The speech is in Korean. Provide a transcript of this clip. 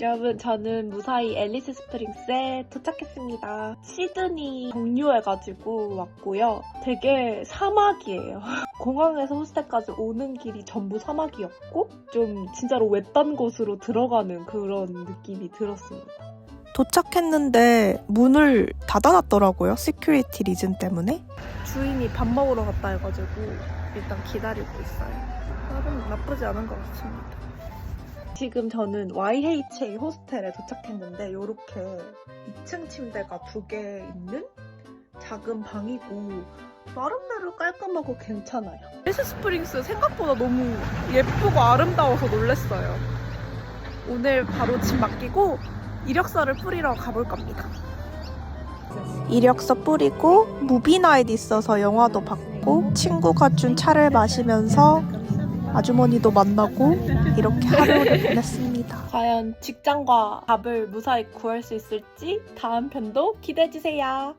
여러분, 저는 무사히 앨리스 스프링스에 도착했습니다. 시드니 경유해가지고 왔고요. 되게 사막이에요. 공항에서 호스텔까지 오는 길이 전부 사막이었고, 좀 진짜로 외딴 곳으로 들어가는 그런 느낌이 들었습니다. 도착했는데 문을 닫아놨더라고요. 시큐리티 리즌 때문에. 주인이 밥 먹으러 갔다 해가지고 일단 기다리고 있어요. 나름 나쁘지 않은 것 같습니다. 지금 저는 YHA 호스텔에 도착했는데 이렇게 2층 침대가 두 개 있는 작은 방이고 나름대로 깔끔하고 괜찮아요. 헬스 스프링스 생각보다 너무 예쁘고 아름다워서 놀랐어요. 오늘 바로 짐 맡기고 이력서를 뿌리러 가볼 겁니다. 이력서 뿌리고 무비나잇 있어서 영화도 봤고 친구가 준 차를 마시면서 아주머니도 만나고 이렇게 하루를 보냈습니다. 과연 직장과 밥을 무사히 구할 수 있을지 다음 편도 기대해주세요.